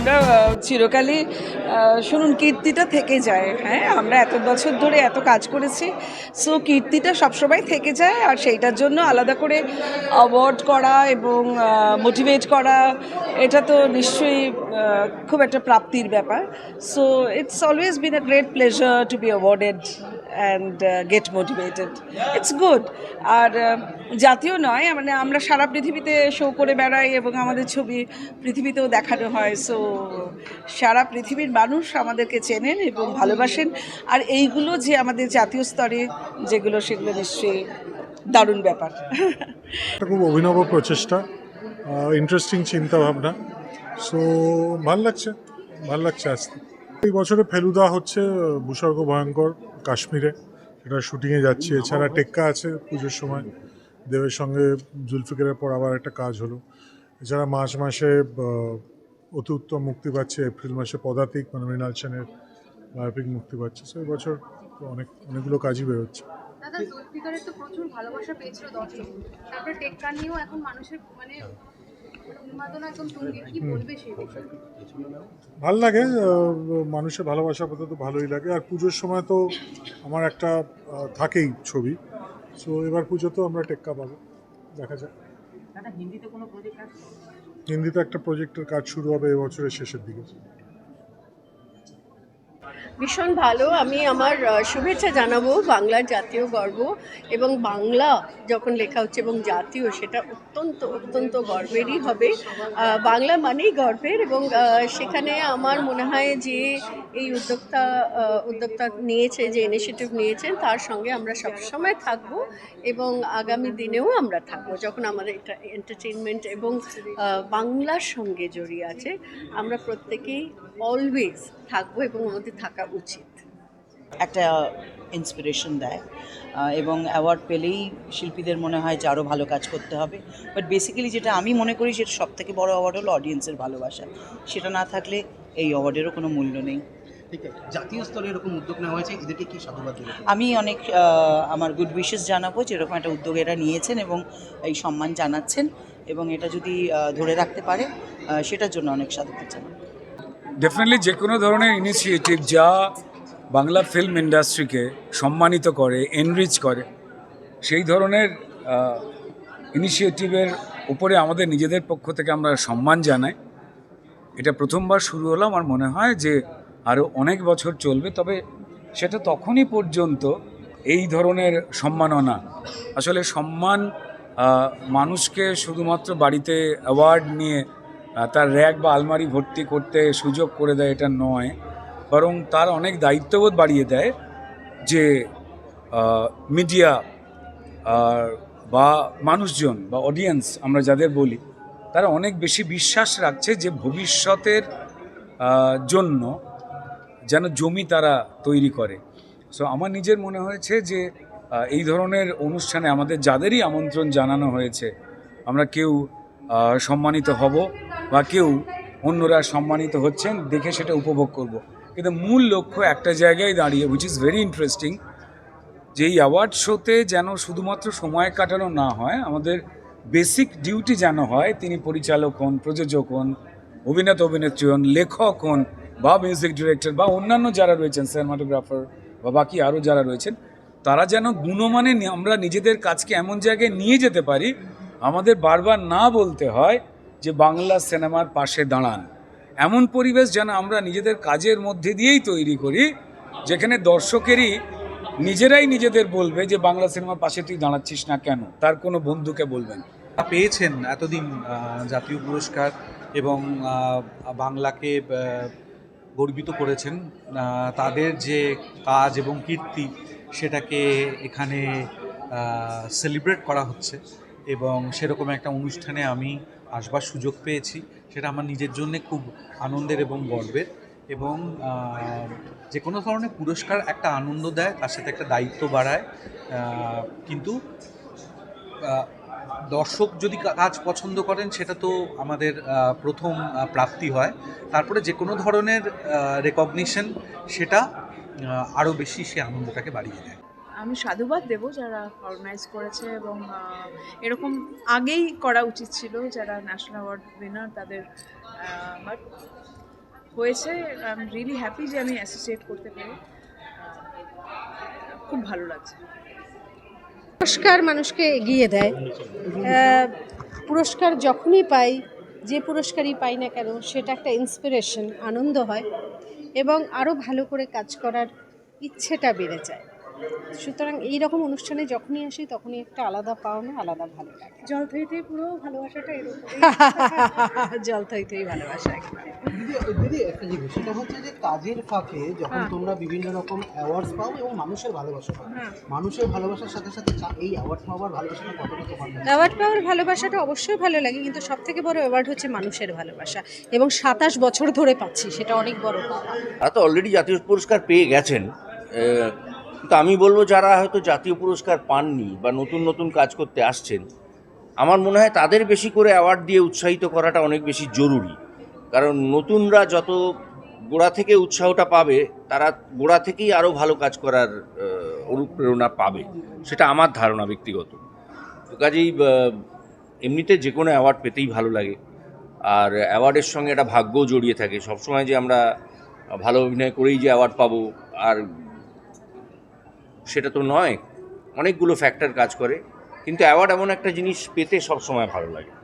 আমরা চিরকালই শুনুন, কীর্তিটা থেকে যায়। হ্যাঁ আমরা এত বছর ধরে এত কাজ করেছি সো কীর্তিটা সবসময় থেকে যায়, আর সেইটার জন্য আলাদা করে অ্যাওয়ার্ড করা এবং মোটিভেট করা, এটা তো নিশ্চয়ই খুব একটা প্রাপ্তির ব্যাপার। So it's always been a great pleasure to be awarded and get motivated it's good আর জাতীয় নয় মানে আমরা সারা পৃথিবীতে শো করে বেড়াই এবং আমাদের ছবি পৃথিবীতেও দেখানো হয়। সো সারা পৃথিবীর মানুষ আমাদেরকে চেনেন এবং ভালোবাসেন। আর এইগুলো যে আমাদের জাতীয় স্তরে যেগুলো, সেগুলো নিশ্চয়ই দারুণ ব্যাপার। খুব অভিনব প্রচেষ্টা ইন্টারেস্টিং চিন্তা ভাবনা সো ভালো লাগছে ভালো লাগছে আসতে এই বছরে ফেলুদা হচ্ছে ভূস্বর্গ ভয়ঙ্কর। কাশ্মীরে। সেটা শুটিংয়ে যাচ্ছি। এছাড়া টেক্কা আছে পুজোর সময়। দেবের সঙ্গে জুলফিকারের পর আবার একটা কাজ হলো। এছাড়া মার্চ মাসে অতি উত্তম মুক্তি পাচ্ছে, এপ্রিল মাসে পদাতিক মানে মৃণাল সেনের বায়োপিক মুক্তি পাচ্ছে। সো বছর অনেক, অনেকগুলো কাজই বেরোচ্ছে। দাদা, জুলফিকারের তো প্রচুর ভালোবাসা পেয়েছিল দর্শক তারপরে টেক্কা নিয়েও এখন মানুষের মানে ভালো লাগে মানুষের ভালোবাসা পেতে তো ভালোই লাগে। আর পুজোর সময় তো আমার একটা থাকেই ছবি। সো এবার পুজো তো আমরা টেক্কা পাবো। দেখা যাক। হিন্দিতে একটা প্রজেক্টের কাজ শুরু হবে এবছরের শেষের দিকে। ভীষণ ভালো। আমি আমার শুভেচ্ছা জানাব বাংলার জাতীয় গর্ব এবং বাংলা যখন লেখা হচ্ছে এবং জাতীয় সেটা অত্যন্ত অত্যন্ত গর্বেরই হবে। বাংলা মানেই গর্বের এবং সেখানে আমার মনে হয় যে এই উদ্যোক্তা উদ্যোক্তা নিয়েছে, যে ইনিশিয়েটিভ নিয়েছেন, তার সঙ্গে আমরা সবসময় থাকব এবং আগামী দিনেও আমরা থাকব যখন আমাদের এটা এন্টারটেনমেন্ট এবং বাংলার সঙ্গে জড়িয়ে আছে। আমরা প্রত্যেকেই অলওয়েজ থাকব এবং আমাদের থাকা উচিত। একটা ইন্সপিরেশন দেয় এবং অ্যাওয়ার্ড পেলেই শিল্পীদের মনে হয় যে আরও ভালো কাজ করতে হবে। বাট বেসিক্যালি যেটা আমি মনে করি সেটা সব থেকে বড় অ্যাওয়ার্ড হলো অডিয়েন্সের ভালোবাসা। সেটা না থাকলে এই অ্যাওয়ার্ডেরও কোনো মূল্য নেই। ঠিক আছে। জাতীয় স্তরে এরকম উদ্যোগ নেওয়া হয়েছে এদেরকে কি সাধুবাদ আমি অনেক আমার গুড উইশেস জানাব যে এরকম একটা উদ্যোগ এরা নিয়েছেন এবং এই সম্মান জানাচ্ছেন এবং এটা যদি ধরে রাখতে পারে সেটার জন্য অনেক সাধুবাদ জানাব। ডেফিনেটলি যে কোনো ধরনের ইনিশিয়েটিভ যা বাংলা ফিল্ম ইন্ডাস্ট্রিকে সম্মানিত করে এনরিচ করে, সেই ধরনের ইনিশিয়েটিভের উপরে আমাদের নিজেদের পক্ষ থেকে আমরা সম্মান জানাই। এটা প্রথমবার শুরু হলো, আমার মনে হয় যে আরও অনেক বছর চলবে, তবে সেটা তখনই পর্যন্ত এই ধরনের সম্মাননা। আসলে সম্মান মানুষকে শুধুমাত্র বাড়িতে অ্যাওয়ার্ড নিয়ে তার র্যাক বা আলমারি ভর্তি করতে সুযোগ করে দেয় এটা নয়, বরং তার অনেক দায়িত্ববোধ বাড়িয়ে দেয় যে মিডিয়া বা মানুষজন বা অডিয়েন্স আমরা যাদের বলি, তারা অনেক বেশি বিশ্বাস রাখছে যে ভবিষ্যতের জন্য যেন জমি তারা তৈরি করে। সো আমার নিজের মনে হয়েছে যে এই ধরনের অনুষ্ঠানে আমাদের যাদেরই আমন্ত্রণ জানানো হয়েছে, আমরা কেউ সম্মানিত হব। বা কেউ অন্যরা সম্মানিত হচ্ছেন, দেখে সেটা উপভোগ করব। কিন্তু মূল লক্ষ্য একটা জায়গায় দাঁড়িয়ে উইচ ইজ ভেরি ইন্টারেস্টিং যে এই অ্যাওয়ার্ড শোতে যেন শুধুমাত্র সময় কাটানো না হয়, আমাদের বেসিক ডিউটি যেন হয়, তিনি পরিচালক হন, প্রযোজক হন, অভিনেতা, অভিনেত্রী হন, লেখক হন, বা মিউজিক ডিরেক্টর বা অন্যান্য যারা রয়েছেন সিনেমাটোগ্রাফার বা বাকি আরও যারা রয়েছেন, তারা যেন গুণমানে আমরা নিজেদের কাজকে এমন জায়গায় নিয়ে যেতে পারি, আমাদের বারবার না বলতে হয় যে বাংলা সিনেমার পাশে দাঁড়ান। এমন পরিবেশ যেন আমরা নিজেদের কাজের মধ্যে দিয়েই তৈরি করি, যেখানে দর্শকেরই নিজেরাই নিজেদের বলবে যে, বাংলা সিনেমার পাশে তুই দাঁড়াচ্ছিস না কেন? তার কোনো বন্ধুকে বলবেন। পেয়েছেন এতদিন জাতীয় পুরস্কার এবং বাংলাকে গর্বিত করেছেন। তাদের যে কাজ এবং কীর্তি সেটাকে এখানে সেলিব্রেট করা হচ্ছে এবং সেরকম একটা অনুষ্ঠানে আমি আসবার সুযোগ পেয়েছি। সেটা আমার নিজের জন্য খুব আনন্দের এবং গর্বের। এবং যে কোনো ধরনের পুরস্কার একটা আনন্দ দেয়, তার সাথে একটা দায়িত্ব বাড়ায়। কিন্তু দর্শক যদি কাজ পছন্দ করেন, সেটা তো আমাদের প্রথম প্রাপ্তি হয়। তারপরে যে কোনো ধরনের রেকগনিশন সেটা আরও বেশি সে আনন্দটাকে বাড়িয়ে দেয়। আমি সাধুবাদ দেব যারা অর্গানাইজ করেছে এবং এরকম আগেই করা উচিত ছিল যারা ন্যাশনাল অ্যাওয়ার্ড উইনার তাদের বাট হয়েছে। আই এম রিয়েলি হ্যাপি যে আমি অ্যাসোসিয়েট করতে পারি। খুব ভালো লাগছে। পুরস্কার মানুষকে এগিয়ে দেয়। পুরস্কার যখনই পাই, যে পুরস্কারই পাই না কেন, সেটা একটা ইন্সপিরেশন আনন্দ হয় এবং আরও ভালো করে কাজ করার ইচ্ছেটা বেড়ে যায়। সুতরাং এই রকম অনুষ্ঠানে যখনই আসি তখনই একটা আলাদা পাওনা আলাদা ভালো লাগে জল থইতে পুরো ভালোবাসাটা এরকম। জল থইতেই ভালোবাসা একেবারে। দিদি একটা জিনিস সেটা হচ্ছে যে কাজের ফাঁকে যখন তোমরা বিভিন্ন রকম অ্যাওয়ার্ডস পাও এবং মানুষের ভালোবাসা পাও মানুষের ভালোবাসার সাথে সাথে এই অ্যাওয়ার্ড পাওয়ার ভালোবাসাটা কতটা তোমার অ্যাওয়ার্ড পাওয়ার ভালোবাসাটা অবশ্যই ভালো লাগে কিন্তু সব থেকে বড় অ্যাওয়ার্ড হচ্ছে মানুষের ভালোবাসা এবং সাতাশ বছর ধরে পাচ্ছি সেটা অনেক বড় পাওয়া। তারা তো অলরেডি জাতীয় পুরস্কার পেয়ে গেছেন কিন্তু আমি বলব যারা হয়তো জাতীয় পুরস্কার পাননি বা নতুন নতুন কাজ করতে আসছেন, আমার মনে হয় তাদের বেশি করে অ্যাওয়ার্ড দিয়ে উৎসাহিত করাটা অনেক বেশি জরুরি। কারণ নতুনরা যত গোড়া থেকে উৎসাহটা পাবে, তারা গোড়া থেকেই আরও ভালো কাজ করার অনুপ্রেরণা পাবে। সেটা আমার ধারণা ব্যক্তিগত। তো কাজেই এমনিতে যে কোনো অ্যাওয়ার্ড পেতেই ভালো লাগে। আর অ্যাওয়ার্ডের সঙ্গে একটা ভাগ্যও জড়িয়ে থাকে। সবসময় যে আমরা ভালো অভিনয় করেই যে অ্যাওয়ার্ড পাবো, আর সেটা তো নয়, অনেকগুলো ফ্যাক্টর কাজ করে। কিন্তু অ্যাওয়ার্ড এমন একটা জিনিস পেতে সবসময় ভালো লাগে।